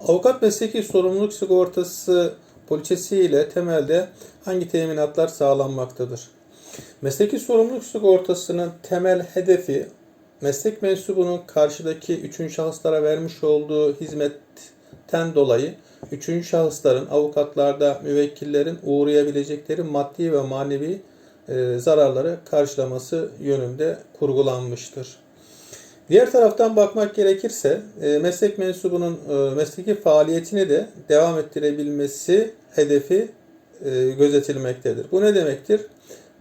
Avukat mesleki sorumluluk sigortası poliçesi ile temelde hangi teminatlar sağlanmaktadır? Mesleki sorumluluk sigortasının temel hedefi meslek mensubunun karşıdaki üçüncü şahıslara vermiş olduğu hizmetten dolayı üçüncü şahısların avukatlarda müvekkillerin uğrayabilecekleri maddi ve manevi e, zararları karşılaması yönünde kurgulanmıştır. Diğer taraftan bakmak gerekirse e, meslek mensubunun e, mesleki faaliyetini de devam ettirebilmesi hedefi e, gözetilmektedir. Bu ne demektir?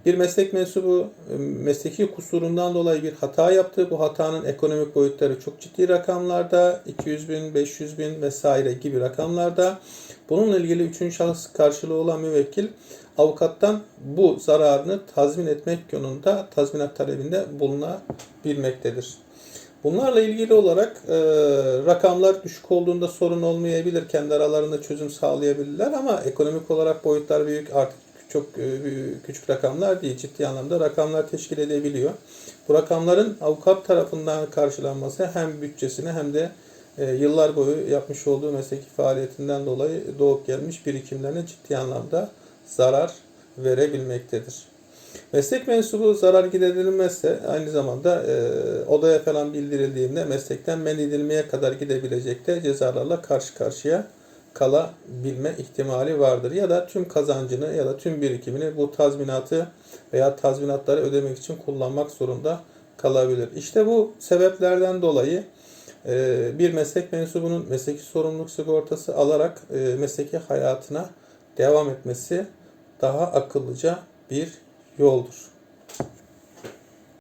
Bir meslek mensubu mesleki kusurundan dolayı bir hata yaptı. Bu hatanın ekonomik boyutları çok ciddi rakamlarda. 200 bin, 500 bin vesaire gibi rakamlarda. Bununla ilgili üçüncü şahıs karşılığı olan müvekkil avukattan bu zararını tazmin etmek yönünde tazminat talebinde bulunabilmektedir. Bunlarla ilgili olarak e, rakamlar düşük olduğunda sorun olmayabilir. Kendi aralarında çözüm sağlayabilirler ama ekonomik olarak boyutlar büyük artık çok e, küçük rakamlar değil. Ciddi anlamda rakamlar teşkil edebiliyor. Bu rakamların avukat tarafından karşılanması hem bütçesine hem de e, yıllar boyu yapmış olduğu mesleki faaliyetinden dolayı doğup gelmiş birikimlerine ciddi anlamda zarar verebilmektedir. Meslek mensubu zarar giderilmezse aynı zamanda e, odaya falan bildirildiğinde meslekten men edilmeye kadar gidebilecek de cezalarla karşı karşıya kalabilme ihtimali vardır. Ya da tüm kazancını ya da tüm birikimini bu tazminatı veya tazminatları ödemek için kullanmak zorunda kalabilir. İşte bu sebeplerden dolayı e, bir meslek mensubunun mesleki sorumluluk sigortası alarak e, mesleki hayatına devam etmesi daha akıllıca bir yoldur.